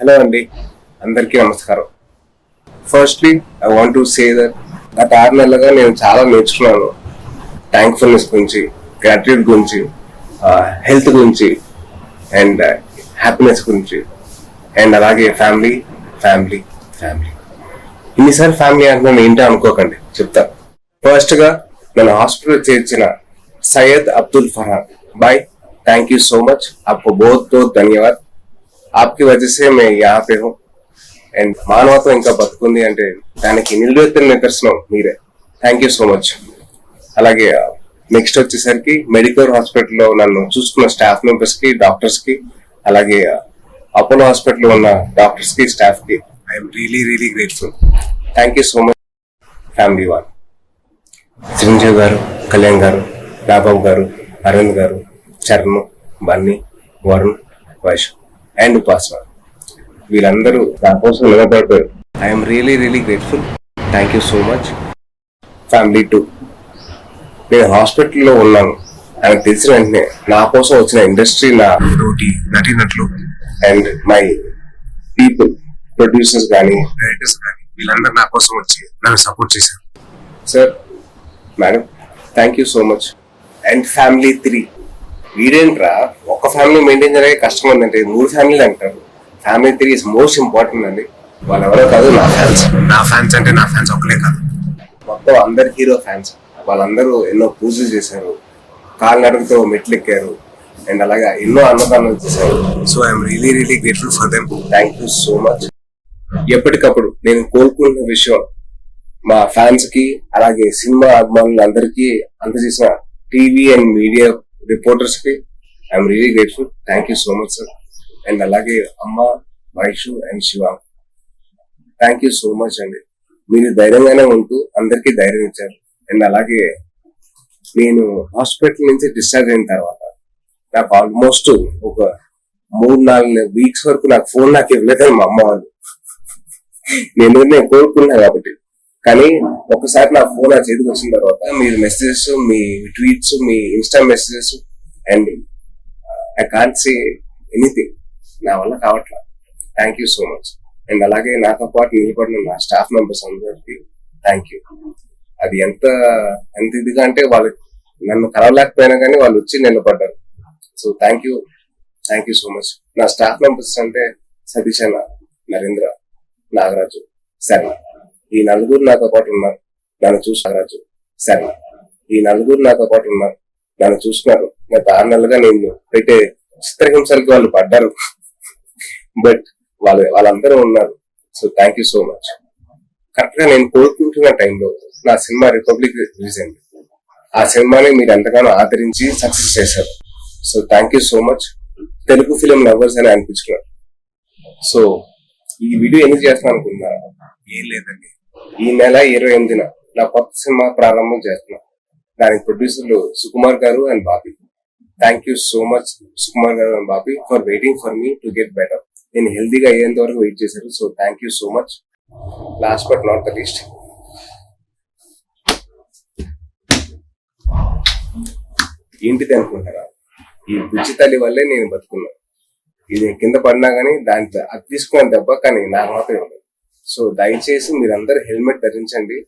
Hello అండి. అందరికీ నమస్కారం. Firstly I want to say that గత ఆరు నెలలుగా నేను చాలా నేర్చుకున్నాను థ్యాంక్ఫుల్నెస్ గురించి గ్రాట్యూడ్ గురించి హెల్త్ గురించి అండ్ హ్యాపీనెస్ uh, గురించి అండ్ అలాగే ఫ్యామిలీ ఫ్యామిలీ ఫ్యామిలీ ఇన్నిసార్లు ఫ్యామిలీ అంటున్నాను ఏంటో అనుకోకండి చెప్తా. ఫస్ట్గా నన్ను హాస్పిటల్ చేర్చిన Syed Abdul Farhan bye thank you so much అప్పు బోత్ ధన్యవాద్. आपकी वजह से मैं यहाँ पे हूँ అండ్ మానవత్వం ఇంకా బతుకుంది అంటే దానికి నిలువెత్తిన నిదర్శనం మీరే థ్యాంక్ యూ సో మచ్ అలాగే నెక్స్ట్ వచ్చేసరికి మెడికల్ హాస్పిటల్లో నన్ను చూసుకున్న స్టాఫ్ మెంబర్స్ కి డాక్టర్స్ కి అలాగే అపోలో హాస్పిటల్లో ఉన్న డాక్టర్స్ కి స్టాఫ్ కి I'm really really grateful thank you so much family one Chiranjeevi గారు కళ్యాణ్ గారు రాబాబు గారు అరవింద్ గారు చరణ్ బన్నీ వరుణ్ వైష్ and Upasana. వీళ్ళందరూ నా కోసం నిలబడిపోయారు I'm really really grateful thank you so much family two నేను హాస్పిటల్లో ఉన్నాను. అని తెలిసిన వెంటనే నా కోసం వచ్చిన ఇండస్ట్రీ నా తోటి నటినట్లు. అండ్ మై పీపుల్ ప్రొడ్యూసర్స్ కానీ డైరెక్టర్స్ కానీ వీళ్ళందరూ నా కోసం వచ్చి నన్ను సపోర్ట్ చేశారు. Sir madam thank you so much and family three వీడేంట్రా? ఒక ఫ్యామిలీ మెయింటైన్ చేయడానికి కష్టం ఉందంటే మూడు ఫ్యామిలీలు అంటారు. Family three is most important అండి. వాళ్ళు ఎవరో కాదు నా ఫ్యాన్స్ నా ఫ్యాన్స్ అంటే నా ఫ్యాన్స్ ఒకలే కాదు. మొత్తం అందరు హీరో ఫ్యాన్స్ వాళ్ళందరూ ఎన్నో పూజలు చేశారు. కాలినడకతో మెట్లు ఎక్కారు అండ్ అలాగా ఎన్నో అన్నదానాలు చేశారు. So I'm really really grateful for them thank you so much ఎప్పటికప్పుడు నేను కోరుకున్న విషయం మా ఫ్యాన్స్కి అలాగే సినిమా అభిమానులందరికీ అందజేసిన TV and media రిపోర్టర్స్కి I'm really grateful thank you so much sir and అలాగే అమ్మ Vaishu and Shiva. Thank you so much అండి. మీరు ధైర్యంగానే ఉంటూ అందరికీ ధైర్యం ఇచ్చారు. అండ్ అలాగే నేను హాస్పిటల్ నుంచి డిశ్చార్జ్ అయిన తర్వాత నాకు ఆల్మోస్ట్ ఒక మూడు నాలుగు వీక్స్ వరకు నాకు ఫోన్ నాకు ఇవ్వలేదని మా అమ్మ వాళ్ళు. నేను నేను కోరుకున్నా కాబట్టి. కానీ ఒకసారి నా ఫోన్ నా చేతికి వచ్చిన తర్వాత మీరు మెసేజెస్ మీ tweets me insta messages and I can't say anything నా వల్ల కావట్లా. Thank you so much and అలాగే నాతో పాటు నిలబడిన నా స్టాఫ్ మెంబర్స్ అందరికి థ్యాంక్ యూ అది ఎంత ఎంత ఇదిగా అంటే వాళ్ళు నన్ను కలవలేకపోయినా కానీ వాళ్ళు వచ్చి నిలబడ్డారు. So thank you thank you so much నా స్టాఫ్ మెంబర్స్ అంటే సతీష్ అన్న నరేంద్ర నాగరాజు శర్మ. ఈ నలుగురు నాతో పాటు ఉన్నారు. నన్ను చూసి నాగరాజు శర్మ. ఈ నలుగురు నాతో పాటు ఉన్నారు. నన్ను చూస్తున్నారు గత ఆరు నెలలుగా నేను పెట్టే చిత్రహింసలకి వాళ్ళు పడ్డారు. బట్ వాళ్ళు వాళ్ళందరూ ఉన్నారు. So thank you so much కరెక్ట్గా నేను కోరుకుంటున్న టైంలో నా సినిమా రిపబ్లిక్ రిలీజ్ అయింది. ఆ సినిమాని మీరు ఎంతగానో ఆదరించి సక్సెస్ చేశారు. So thank you so much Telugu film lovers అని అనిపించుకున్నారు సో ఈ వీడియో ఎందుకు చేస్తున్నాను అనుకున్నా ఏం లేదండి. ఈ నెల ఇరవై ఎనిమిదిన నా కొత్త సినిమా ప్రారంభం చేస్తున్నా దానికి ప్రొడ్యూసర్లు Sukumar garu and Bobby thank you so much Sukumar garu and Bobby for waiting for me to get better నేను హెల్దీగా అయ్యేంత వరకు వెయిట్ చేశారు so thank you so much last but not the least ఏంటిది అనుకుంటారా? ఈ బుజ్జి తల్లి వల్లే నేను బతుకున్నాను ఇది కింద పడినా కానీ దాని అది తీసుకున్న దెబ్బ కానీ నాకు మాత్రం ఉండదు సో దయచేసి మీరందరూ హెల్మెట్ ధరించండి.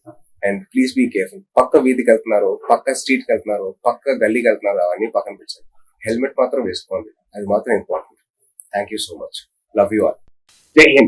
అండ్ ప్లీజ్ బీ కేర్ఫుల్ పక్క వీధికి వెళ్తున్నారు పక్క స్ట్రీట్కి వెళ్తున్నారు పక్క గల్లీకి వెళ్తున్నారు అవన్నీ పక్కన పెట్టండి హెల్మెట్ మాత్రం వేసుకోండి. అది మాత్రం important. Thank you so much love you all జై హింద్.